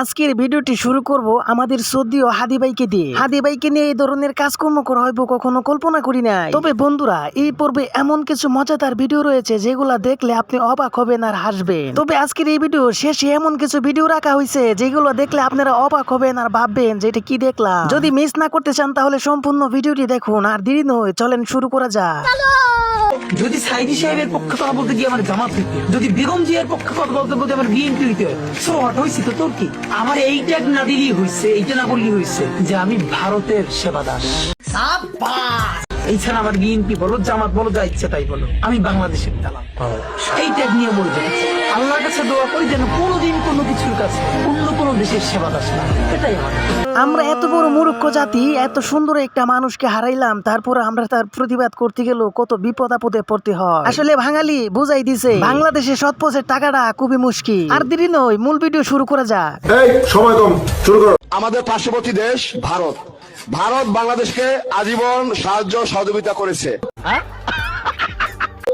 আজকের ভিডিওটি শুরু করব আমাদের সৌদি ও হাদি ভাইকে দিয়ে। হাদি ভাইকে নিয়ে এই ধরনের কাজকর্ম করা হইব কখনো কল্পনা করি নাই। তবে বন্ধুরা, এই পর্বে এমন কিছু মজাদার ভিডিও রয়েছে যেগুলা দেখলে আপনি অবাক হবেন আর হাসবেন। তবে আজকের এই ভিডিও শেষে এমন কিছু ভিডিও রাখা হয়েছে যেগুলো দেখলে আপনারা অবাক হবেন আর ভাববেন যে এটা কি দেখলাম। যদি মিস না করতে চান তাহলে সম্পূর্ণ ভিডিওটি দেখুন আর দেরি নয়, চলেন শুরু করা যাক। যদি সাইদি সাহেবের পক্ষে কথা বলতে গিয়ে আমার জামাত হইতে যদি বেগম জিয়ার পক্ষে কথা বলতে বলতে আমার বিএনপি হইতে হয় সো হট হয়েছি তো তোর কি? আমার এইটা না দিলেই হয়েছে এইটা না বললেই হয়েছে যে আমি ভারতের সেবা দাস এই আমার বিএনপি বলো জামাত বলো যা ইচ্ছা তাই বলো। আমি বাংলাদেশের দালাল। এই ট্যাগ নিয়ে বলতে আল্লাহর কাছে দোয়া করি যেন কোনোদিন কোনো কিছুর কাছে অন্য কোনো দেশের সেবা দাস না এটাই আমার। আমরা এত বড় মূর্খ জাতি এত সুন্দর একটা মানুষকে হারাইলাম তারপর আমরা তার প্রতিবাদ করতে গেলেও কত বিপদ আপদে পড়তে হয়। আসলে বাঙালি বুঝাই দিছে বাংলাদেশে সৎপথের টাকাটা খুবই মুশকিল। আর দেরি নয় মূল ভিডিও শুরু করা যাক। এই সময় কম শুরু করো। আমাদের পার্শ্ববর্তী দেশ ভারত। ভারত বাংলাদেশকে আজীবন সাহায্য সহযোগিতা করেছে।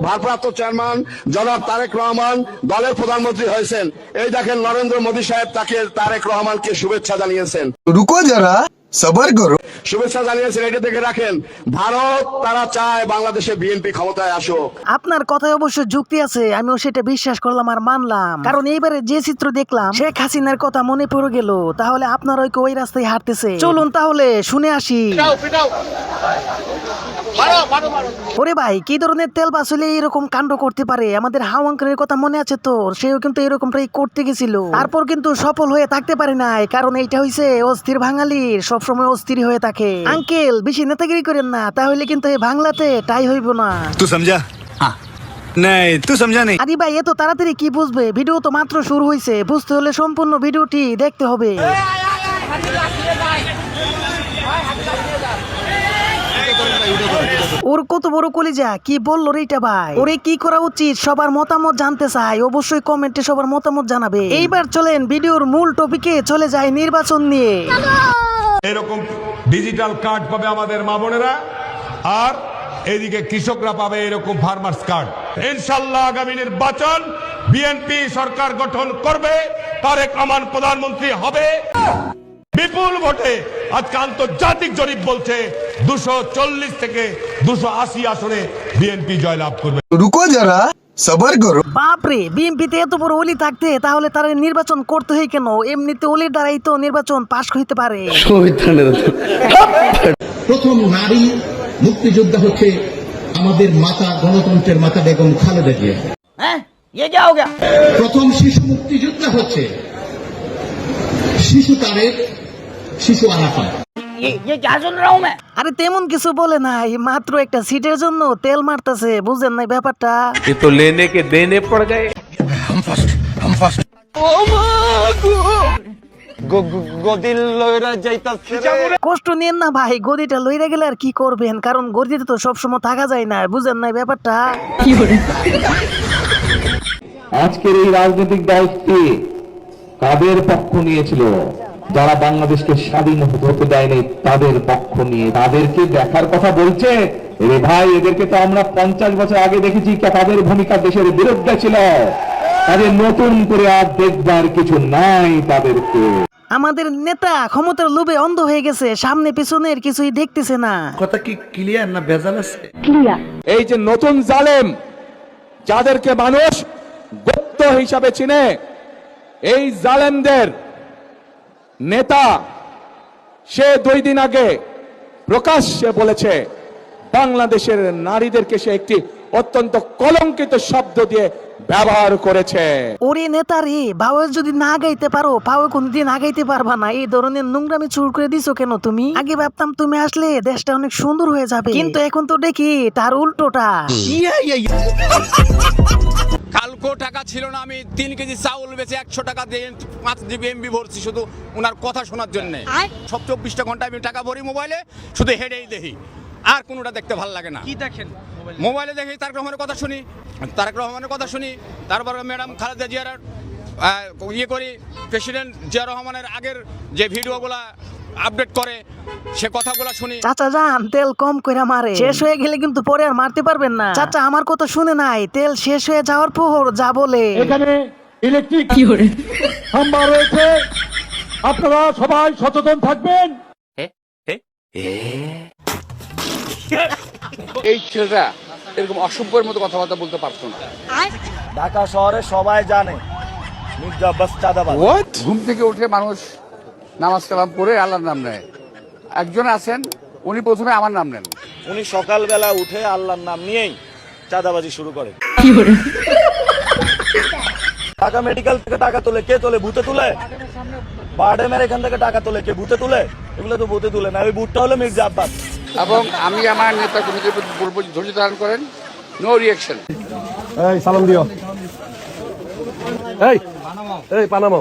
ভারপ্রাপ্ত চেয়ারম্যান জনাব তারেক রহমান দলের প্রধানমন্ত্রী হয়েছেন। এই দেখেন নরেন্দ্র মোদী সাহেব তাকে তারেক রহমানকে শুভেচ্ছা জানিয়েছেন। রুকো যারা সবার করো। শুভেচ্ছা জানিয়েছেন এটা দেখে রাখেন ভারত তারা চায় বাংলাদেশে বিএনপি ক্ষমতায় আসুক। আপনার কথায় অবশ্য যুক্তি আছে আমিও সেটা বিশ্বাস করলাম আর মানলাম। কারণ এইবারে যে চিত্র দেখলাম শেখ হাসিনার কথা মনে পড়ে গেল তাহলে আপনার ওই ওই রাস্তায় হাঁটতেছে চলুন তাহলে শুনে আসি। ওরে ভাই কি ধরনের তেল বাসলে এরকম কাণ্ড করতে পারে? আমাদের হাওয়াঙ্করের কথা মনে আছে তো সেও কিন্তু এরকমটাই করতে গেছিল। তারপর কিন্তু সফল হয়ে থাকতে পারে নাই কারণ এইটা হইছে অস্থির বাঙালির সবসময় অস্থির হয়ে থাকে। আঙ্কেল বেশি নেতাগিরি করেন না তাহলে কিন্তু এই বাংলাতে টাই হইব না। তুই সমঝা নাই সমঝা নেই আরে ভাই এত তাড়াতাড়ি কি বুঝবে? ভিডিও তো মাত্র শুরু হয়েছে বুঝতে হলে সম্পূর্ণ ভিডিওটি দেখতে হবে। ওর কত বড় কলিজা? কি বলল রে এটা ভাই? ওরে কি করা উচিত? সবার মতামত জানতে চাই অবশ্যই কমেন্টে সবার মতামত জানাবে। এইবার চলেন ভিডিওর মূল টপিকে চলে যায় নির্বাচন নিয়ে। এরকম ডিজিটাল কার্ড পাবে আমাদের মা বোনেরা আর এদিকে কৃষকরা পাবে এরকম ফার্মার্স কার্ড ইনশাল্লাহ আগামী নির্বাচন বিএনপি সরকার গঠন করবে তারেক রহমান প্রধানমন্ত্রী হবে। বিপুল ভোটে আজকে আন্তর্জাতিক জরিপ বলছে দুশো চল্লিশ থেকে দুশো আশি আসনে বিএনপি জয়লাভ করবে। রুকো যারা সবার করো। বাপরে বিএনপিতে এত বড় অলি থাকতে তাহলে তারা নির্বাচন করতে হয় কেন? এমনিতে অলির দ্বারাই তো নির্বাচন পাশ হইতে পারে। প্রথম নারী মুক্তিযোদ্ধা হচ্ছে আমাদের মাতা গণতন্ত্রের মাতা বেগম খালেদা জিয়া। প্রথম শিশু মুক্তিযোদ্ধা হচ্ছে শিশু তারেক শিশু আনা হয় আরে তেমন কিছু বলে নাই মাত্র একটা সিটের জন্য তেল মারতেছে বুঝেন নাই ব্যাপারটা? এ তো লেনে কে দেনে পড় হাম ফাস্ট হাম ফাস্ট ও মা কষ্ট নেন না ভাই গদিটা লইরা গেলে আর কি করবেন? কারণ গদিতে তো সবসময় থাকা যায় না বুঝেন নাই ব্যাপারটা? কি আজকের এই রাজনৈতিক দায়িত্বে কাদের পক্ষ নিয়েছিল? যারা বাংলাদেশকে স্বাধীন হতে দেয়নি তাদের পক্ষ নিয়ে তাদেরকে দেখার কথা বলছে। রে ভাই এদেরকে তো আমরা পঞ্চাশ বছর আগে দেখেছি তাদের ভূমিকা দেশের বিরুদ্ধে ছিল। তাদের নতুন করে আর দেখবার কিছু নাই তাদেরকে। আমাদের নেতা ক্ষমতার লোভে অন্ধ হয়ে গেছে সামনে পিছনের কিছুই দেখতেছে না। কথা কি ক্লিয়ার না ভেজাল আছে? ক্লিয়ার এই যে নতুন জালেম যাদেরকে মানুষ গুপ্ত হিসাবে চিনে এই জালেমদের নেতা সে দুই দিন আগে প্রকাশ্যে বলেছে বাংলাদেশের নারীদেরকে সে একটি অত্যন্ত কলঙ্কিত শব্দ দিয়ে ব্যবহার করেছে। ওরে নেতা রে বাবা যদি না গাইতে পারো পাও কোনদিন আগাইতে পারবা না। এই ধরনের নোংরামি চুর করে দিছো কেন তুমি? আগে ভাবতাম তুমি আসলে দেশটা অনেক সুন্দর হয়ে যাবে। কিন্তু এখন তো দেখি তার উল্টোটা। কালকো টাকা ছিল না আমি তিন কেজি চাউল বেচে একশো টাকা দিয়ে পাঁচ জিবি এমবি ভরছি শুধু ওনার কথা শোনার জন্য। সব চব্বিশটা ঘণ্টা আমি টাকা ভরি মোবাইলে শুধু হেডেই দেখি। আর কোনোটা দেখতে ভালো লাগে না। কি দেখেন মোবাইলে? দেখি তারেক রহমানের কথা শুনি তারেক রহমানের কথা শুনি তারপর ম্যাডাম খালেদা জিয়ার ইয়ে করি প্রেসিডেন্ট জিয়া রহমানের আগের যে ভিডিওগুলা আপডেট করে সে কথাগুলো শুনি। চাচা যান তেল কম কইরা মারে। শেষ হয়ে গেলে কিন্তু পরে আর মারতে পারবেন না। চাচা আমার কথা শুনে নাই। তেল শেষ হয়ে যাওয়ার পর যা বলে। এখানে ইলেকট্রিক খাম্বা রয়েছে। আপনারা সবাই সচেতন থাকবেন। এই ছেলেটা এরকম অসভ্যের মতো কথাবার্তা বলতে পারতো না। ঢাকা শহরে সবাই জানে মির্জা আব্বাস চাঁদাবাজ। ঘুম থেকে উঠে মানুষ নামাজ কালাম পড়ে আল্লাহর নাম নেয়। একজন আছেন উনি প্রথমে আমার নাম নেন। উনি সকালবেলা উঠে আল্লাহর নাম নিয়েই চাঁদাবাজি শুরু করে ঢাকা মেডিকেল থেকে টাকা তোলে কে তোলে? ভূতে তুলে? বারডেমের এখান থেকে টাকা তোলে কে ভূতে তুলে? এগুলো তো ভূতে তুলে না ওই ভূতটা হলো মির্জা আব্বাস। এবং আমি আমার নেতা কর্মীদের প্রতি বলব যে ধৈর্য ধারণ করেন নো রিয়াকশন এই সালাম দিও। এই এই পানামো।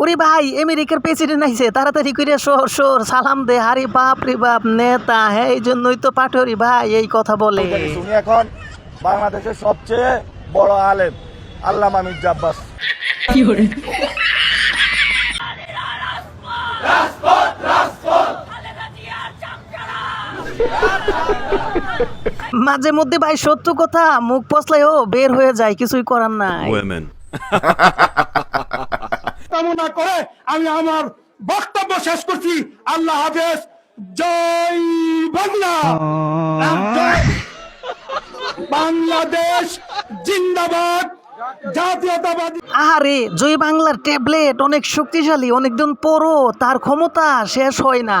ওরে ভাই আমেরিকার প্রেসিডেন্ট আইছে তাড়াতাড়ি করে সর সর সালাম দে। হারি বাপ রে বাপ নেতা হ্যাঁ এই জন্যই তো পাঠরি ভাই এই কথা বলে। উনি এখন বাংলাদেশের সবচেয়ে বড় আলেম আল্লামা মির্জা আব্বাস। মাঝে মধ্যে ভাই সত্য কথা মুখ পচলাইও বের হয়ে যায় কিছুই করার নাই। কামনা করে আমি আমার বক্তব্য শেষ করছি। আল্লাহ হাফেজ। জয় বাংলা। বাংলাদেশ জিন্দাবাদ। জাতীয়তাবাদী আহারে জয় বাংলার ট্যাবলেট অনেক শক্তিশালী অনেকদিন পরও তার ক্ষমতা শেষ হয় না।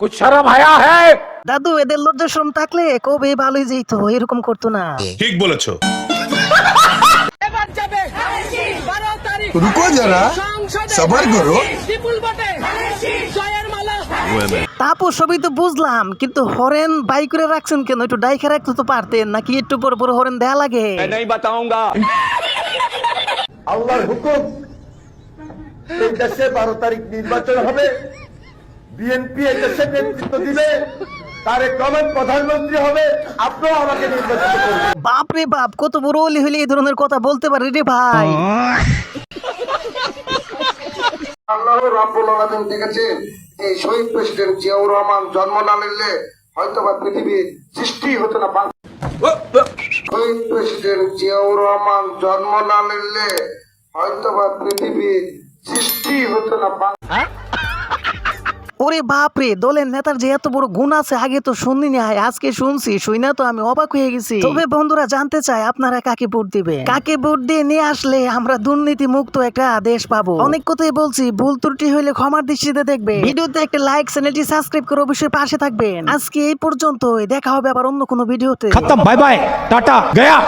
কুছ শরম হ্যায় দাদু এদের লজ্জা শ্রম থাকলে কবে ভালোই যেত এরকম করতো না। ঠিক বলেছ। রুকো যারা সবার সবই তো বুঝলাম কিন্তু হরেন বাই করে রাখছেন কেন? একটু ডাইখে রাখতে তো পারতেন নাকি একটু পর পর হরেন দেয়া লাগে? আল্লাহর হুকুম এই দেশে বারো তারিখ নির্বাচন হবে। বিএনপি এই দেশে নেতৃত্ব দিবে তারেক রহমান প্রধানমন্ত্রী হবে আপনিও আমাকে নির্বাচিত করবেন। বাপ রে বাপ কত বড় অলি হলে এই ধরনের কথা বলতে পারে রে ভাই। আল্লাহ রাব্বুল আলামিন দেখেছে এই শহীদ প্রেসিডেন্ট জিয়াউর রহমান জন্ম না নিলে হয়তো বা পৃথিবীর সৃষ্টি হতো না শহীদ প্রেসিডেন্ট জিয়াউর রহমান জন্ম না নিলে হয়তো বা পৃথিবীর সৃষ্টি হতো না। ওরে বাপ রে দলের নেতার যে এত বড় গুণ আছে, আগে তো শুনিনি নাই আজকে শুনছি, শুই না তো আমি অবাক হয়ে গেছি। তবে বন্ধুরা, জানতে চাই আপনারা কাকে ভোট দিবে কাকে ভোট দিয়ে নিয়ে আসলে আমরা দুর্নীতি মুক্ত একটা দেশ পাবো? অনেক কথাই বলছি, ভুল ত্রুটি হইলে ক্ষমার দৃষ্টিতে দেখবে ভিডিওতে একটা লাইক চ্যানেলটি সাবস্ক্রাইব করে অবশ্যই পাশে থাকবেন। আজকে এই পর্যন্তই, দেখা হবে আবার অন্য কোনো ভিডিওতে। Bye bye tata, Gaya.